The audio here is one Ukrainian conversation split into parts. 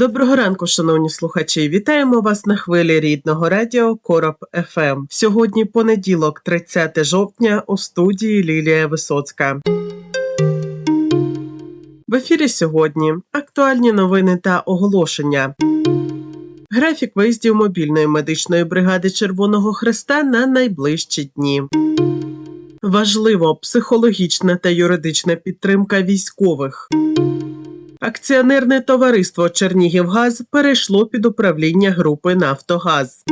Доброго ранку, шановні слухачі. Вітаємо вас на хвилі рідного радіо Короб ФМ. Сьогодні понеділок, 30 жовтня, у студії Лілія Висоцька. В ефірі сьогодні актуальні новини та оголошення. Графік виїздів мобільної медичної бригади Червоного Хреста на найближчі дні. Важливо психологічна та юридична підтримка військових. Акціонерне товариство Чернігівгаз перейшло під управління групи Нафтогаз.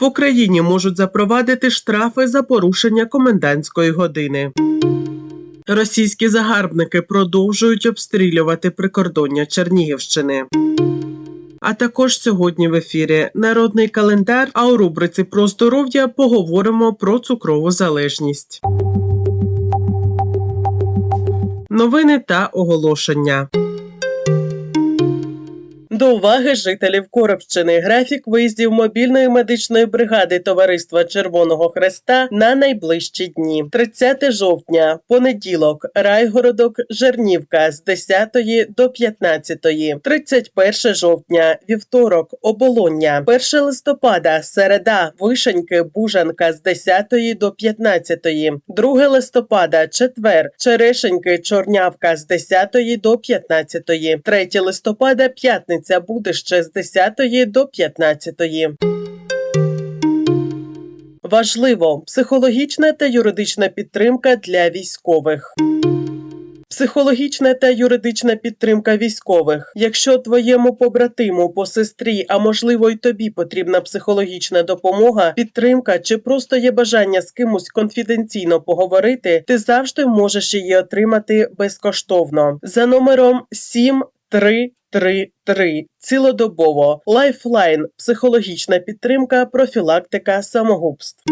В Україні можуть запровадити штрафи за порушення комендантської години. Російські загарбники продовжують обстрілювати прикордоння Чернігівщини. А також сьогодні в ефірі народний календар. А у рубриці про здоров'я поговоримо про цукрову залежність. Новини та оголошення. До уваги жителів Коробщини графік виїздів мобільної медичної бригади Товариства Червоного Хреста на найближчі дні. 30 жовтня, понеділок, Райгородок, Жернівка з 10 до 15. 31 жовтня, вівторок, Оболоння, 1 листопада, середа, Вишеньки, Бужанка з 10 до 15. 2 листопада, четвер, Черешеньки, Чорнявка з 10 до 15. 3 листопада, п'ятниця буде ще з 10 до 15. Важливо психологічна та юридична підтримка для військових. Психологічна та юридична підтримка військових. Якщо твоєму побратиму по сестрі, а можливо й тобі потрібна психологічна допомога, підтримка чи просто є бажання з кимось конфіденційно поговорити, ти завжди можеш її отримати безкоштовно за номером 733 цілодобово. Лайфлайн психологічна підтримка, профілактика самогубств.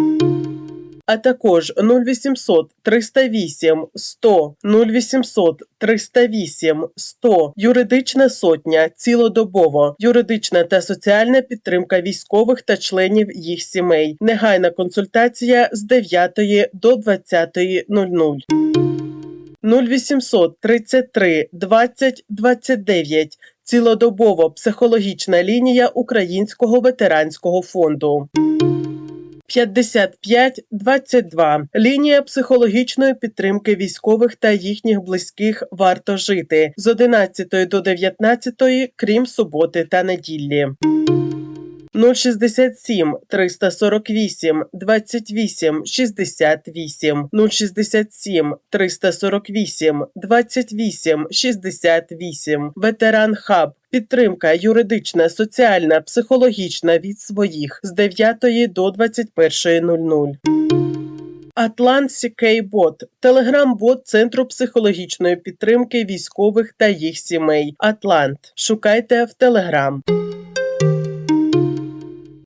А також 0800 308 100 0800 308 100 юридична сотня цілодобово, юридична та соціальна підтримка військових та членів їх сімей. Негайна консультація з 9 до 20.00. 0800 33 20 29 цілодобово психологічна лінія Українського ветеранського фонду. 5522. Лінія психологічної підтримки військових та їхніх близьких варто жити з 11 до 19, крім суботи та неділі. 067 348 28 68 067 348 28 68 Ветеран Хаб Підтримка юридична, соціальна, психологічна від своїх з 9 до 21.00. Атлант Бот телеграм-бот Центру психологічної підтримки військових та їх сімей. Атлант. Шукайте в Телеграм.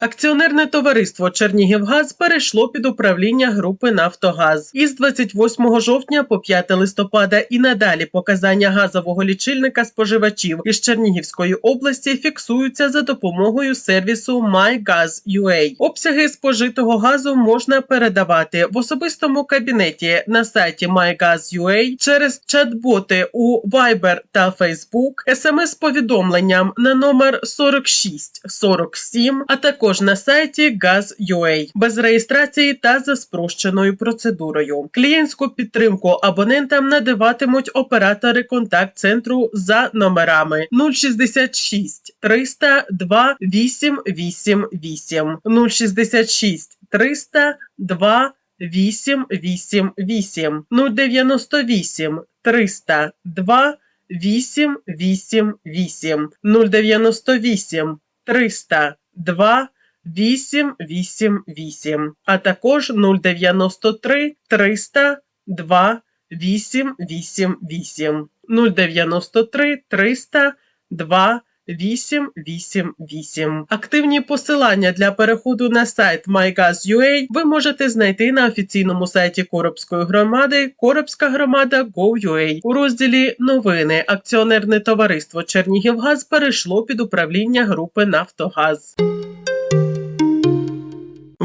Акціонерне товариство Чернігівгаз перейшло під управління групи Нафтогаз із 28 жовтня по 5 листопада і надалі показання газового лічильника споживачів із Чернігівської області фіксуються за допомогою сервісу MyGaz.ua. Обсяги спожитого газу можна передавати в особистому кабінеті на сайті MyGaz.ua через чат-боти у Viber та Facebook, смс-повідомленням на номер 46 47, а також на сайті Gaz.ua без реєстрації та за спрощеною процедурою. Клієнтську підтримку абонентам надаватимуть оператори контакт-центру за номерами 066 302 888 066 302 888 098 302 888 098 302 888, а також 093 300 2 888 093 300 2 888. Активні посилання для переходу на сайт MyGaz.ua ви можете знайти на офіційному сайті Коробської громади Коробська громада Go.ua. У розділі Новини акціонерне товариство Чернігівгаз перейшло під управління групи Нафтогаз.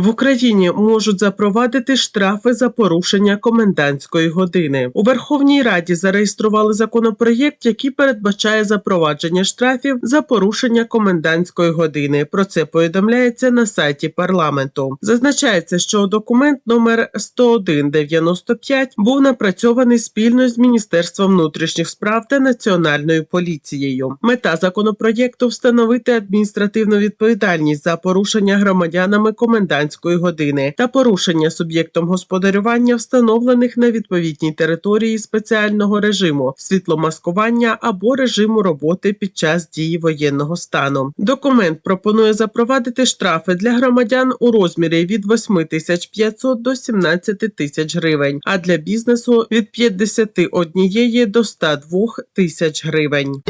Україні можуть запровадити штрафи за порушення комендантської години. У Верховній Раді зареєстрували законопроєкт, який передбачає запровадження штрафів за порушення комендантської години. Про це повідомляється на сайті парламенту. Зазначається, що документ номер 10195 був напрацьований спільно з Міністерством внутрішніх справ та Національною поліцією. Мета законопроєкту встановити адміністративну відповідальність за порушення громадянами комендантської години та порушення суб'єктом господарювання, встановлених на відповідній території спеціального режиму, світломаскування або режиму роботи під час дії воєнного стану. Документ пропонує запровадити штрафи для громадян у розмірі від 8500 до 17 тисяч гривень, а для бізнесу від 51 до 102 тисяч гривень.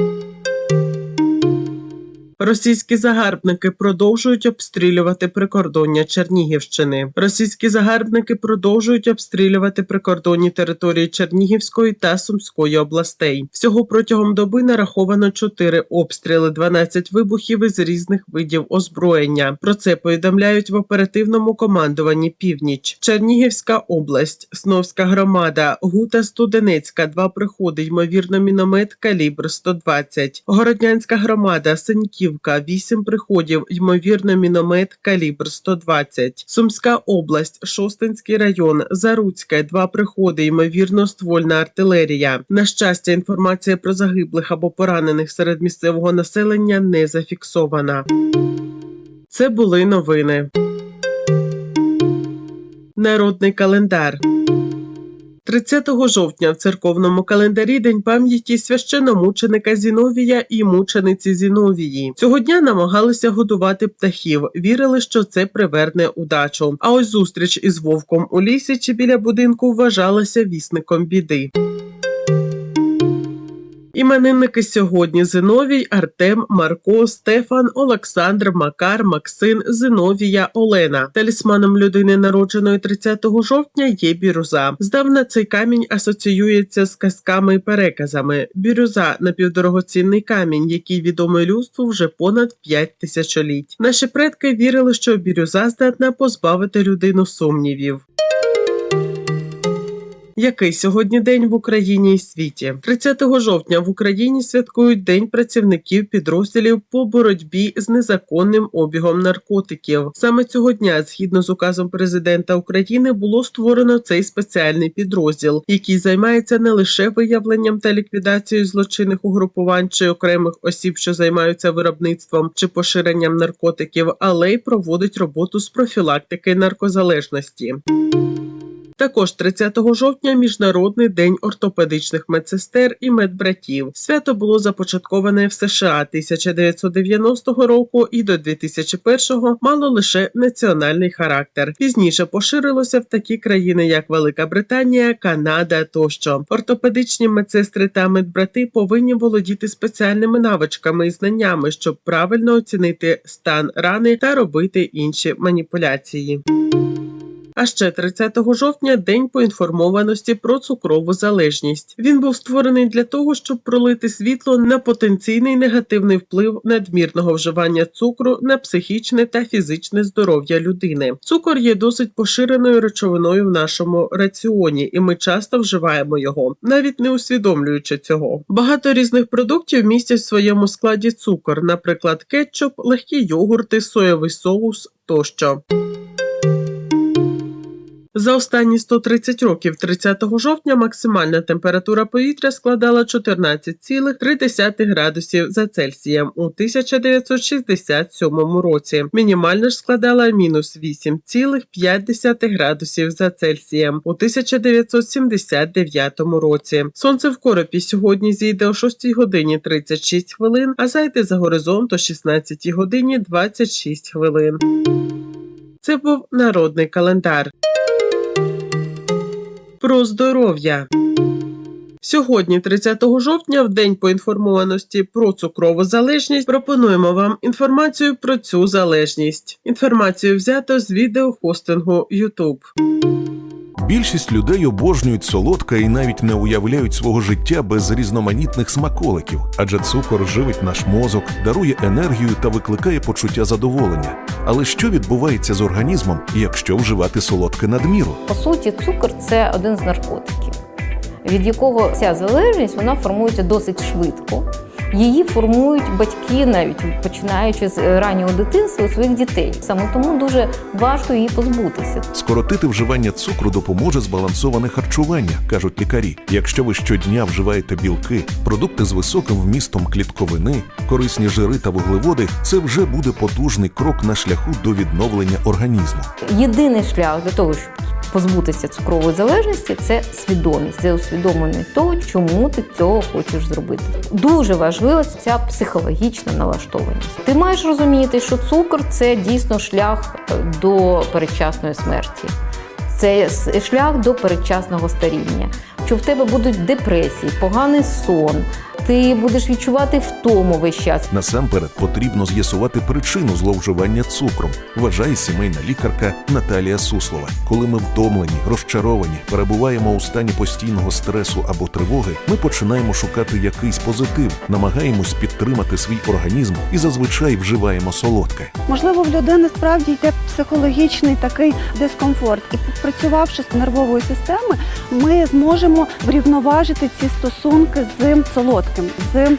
Російські загарбники продовжують обстрілювати прикордоння Чернігівщини. Російські загарбники продовжують обстрілювати прикордонні території Чернігівської та Сумської областей. Всього протягом доби нараховано 4 обстріли, 12 вибухів із різних видів озброєння. Про це повідомляють в оперативному командуванні Північ, Чернігівська область, Сновська громада, Гута Студенецька, два приходи, ймовірно, міномет калібр 120, Городнянська громада, Синьків. Авдіївка, 8 приходів, ймовірно, міномет калібр 120. Сумська область, Шостинський район, Заруцьке, 2 приходи, ймовірно, ствольна артилерія. На щастя, інформація про загиблих або поранених серед місцевого населення не зафіксована. Це були новини. Народний календар. 30 жовтня в церковному календарі День пам'яті священомученика Зіновія і мучениці Зіновії. Цього дня намагалися годувати птахів, вірили, що це приверне удачу. А ось зустріч із вовком у лісі чи біля будинку вважалася вісником біди. Іменинники сьогодні Зиновій, Артем, Марко, Стефан, Олександр, Макар, Максим, Зиновія, Олена. Талісманом людини, народженої 30 жовтня, є бірюза. Здавна цей камінь асоціюється з казками і переказами. Бірюза напівдорогоцінний камінь, який відомий людству вже понад 5 тисячоліть. Наші предки вірили, що бірюза здатна позбавити людину сумнівів. Який сьогодні день в Україні і світі? 30 жовтня в Україні святкують День працівників підрозділів по боротьбі з незаконним обігом наркотиків. Саме цього дня, згідно з указом президента України, було створено цей спеціальний підрозділ, який займається не лише виявленням та ліквідацією злочинних угрупувань чи окремих осіб, що займаються виробництвом чи поширенням наркотиків, але й проводить роботу з профілактики наркозалежності. Також 30 жовтня міжнародний день ортопедичних медсестер і медбратів. Свято було започатковане в США 1990 року і до 2001 мало лише національний характер. Пізніше поширилося в такі країни, як Велика Британія, Канада тощо. Ортопедичні медсестри та медбрати повинні володіти спеціальними навичками і знаннями, щоб правильно оцінити стан рани та робити інші маніпуляції. А ще 30 жовтня день поінформованості про цукрову залежність. Він був створений для того, щоб пролити світло на потенційний негативний вплив надмірного вживання цукру на психічне та фізичне здоров'я людини. Цукор є досить поширеною речовиною в нашому раціоні, і ми часто вживаємо його, навіть не усвідомлюючи цього. Багато різних продуктів містять в своєму складі цукор, наприклад, кетчуп, легкі йогурти, соєвий соус тощо. За останні 130 років 30 жовтня максимальна температура повітря складала 14,3 градусів за Цельсієм у 1967 році. Мінімальна ж складала мінус 8,5 градусів за Цельсієм у 1979 році. Сонце в коропі сьогодні зійде о 6 годині 36 хвилин, а зайде за горизонт о 16 годині 26 хвилин. Це був народний календар про здоров'я. Сьогодні, 30 жовтня, в день поінформованості про цукрову залежність, пропонуємо вам інформацію про цю залежність. Інформацію взято з відеохостингу YouTube. Більшість людей обожнюють солодке і навіть не уявляють свого життя без різноманітних смаколиків, адже цукор живить наш мозок, дарує енергію та викликає почуття задоволення. Але що відбувається з організмом, якщо вживати солодке надміру? По суті, цукор це один з наркотиків, від якого ця залежність вона формується досить швидко. Її формують батьки, навіть починаючи з раннього дитинства у своїх дітей. Саме тому дуже важко її позбутися. Скоротити вживання цукру допоможе збалансоване харчування, кажуть лікарі. Якщо ви щодня вживаєте білки, продукти з високим вмістом клітковини, корисні жири та вуглеводи, це вже буде потужний крок на шляху до відновлення організму. Єдиний шлях для того, щоб позбутися цукрової залежності, це свідомість, це усвідомлення того, чому ти цього хочеш зробити. Дуже важлива ця психологічна налаштованість. Ти маєш розуміти, що цукор це дійсно шлях е, до передчасної смерті. Це шлях до передчасного старіння. Що в тебе будуть депресії, поганий сон, ти будеш відчувати втому весь час. Насамперед потрібно з'ясувати причину зловживання цукром, вважає сімейна лікарка Наталія Суслова. Коли ми втомлені, розчаровані, перебуваємо у стані постійного стресу або тривоги, ми починаємо шукати якийсь позитив, намагаємось підтримати свій організм і зазвичай вживаємо солодке. Можливо, в людини справді йде психологічний такий дискомфорт, і попрацювавши з нервовою системою, ми зможемо врівноважити ці стосунки з солодким, з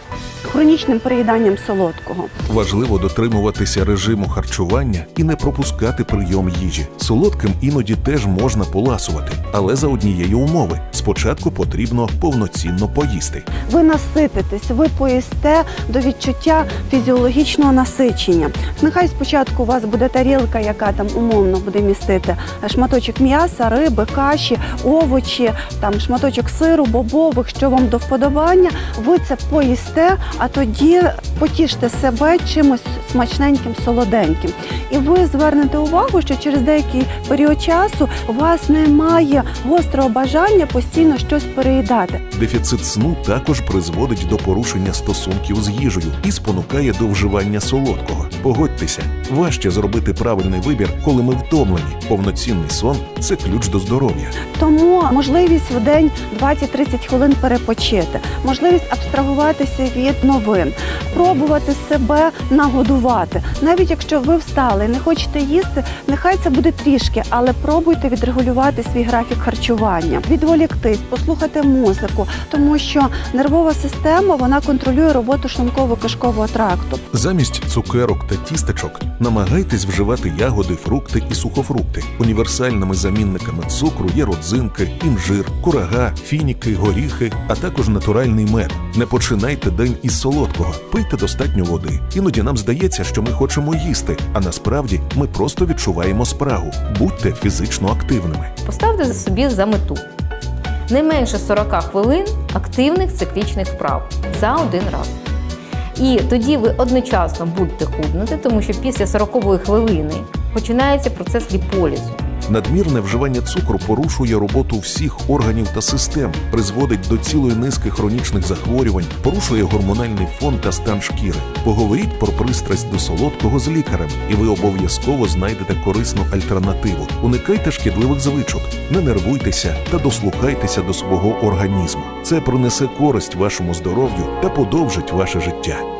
хронічним переїданням солодкого. Важливо дотримуватися режиму харчування і не пропускати прийом їжі. Солодким іноді теж можна поласувати, але за однієї умови: спочатку потрібно повноцінно поїсти. Ви насититесь, ви поїсте до відчуття фізіологічного насичення. Нехай спочатку у вас буде тарілка, яка там умовно буде містити шматочок м'яса, риби, каші, овочі, там шматочок сиру, бобових, що вам до вподобання. Ви це поїсте, а тоді потіште себе чимось смачненьким, солоденьким. І ви звернете увагу, що через деякий період часу у вас немає гострого бажання постійно щось переїдати. Дефіцит сну також призводить до порушення стосунків з їжею і спонукає до вживання солодкого. Погодьтеся, важче зробити правильний вибір, коли ми втомлені. Повноцінний сон це ключ до здоров'я. Тому можливість в день 20-30 хвилин перепочити, можливість абстрагуватися від новин, пробувати себе нагодувати. Навіть якщо ви встали і не хочете їсти, нехай це буде трішки, але пробуйте відрегулювати свій графік харчування, відволіктись, послухати музику, тому що нервова система вона контролює роботу шлунково-кишкового тракту. Замість цукерок та тістечок намагайтесь вживати ягоди, фрукти і сухофрукти. Універсальними замінниками цукру є родзинки, інжир, курага, фініки, горіхи, а також натуральний мед. Не починайте день із солодкого, пийте достатньо води. Іноді нам здається, що ми хочемо їсти, а насправді ми просто відчуваємо спрагу. Будьте фізично активними. Поставте за собі за мету не менше 40 хвилин активних циклічних вправ за один раз. І тоді ви одночасно будете худнути, тому що після 40 хвилини починається процес ліполізу. Надмірне вживання цукру порушує роботу всіх органів та систем, призводить до цілої низки хронічних захворювань, порушує гормональний фон та стан шкіри. Поговоріть про пристрасть до солодкого з лікарем, і ви обов'язково знайдете корисну альтернативу. Уникайте шкідливих звичок, не нервуйтеся та дослухайтеся до свого організму. Це принесе користь вашому здоров'ю та подовжить ваше життя.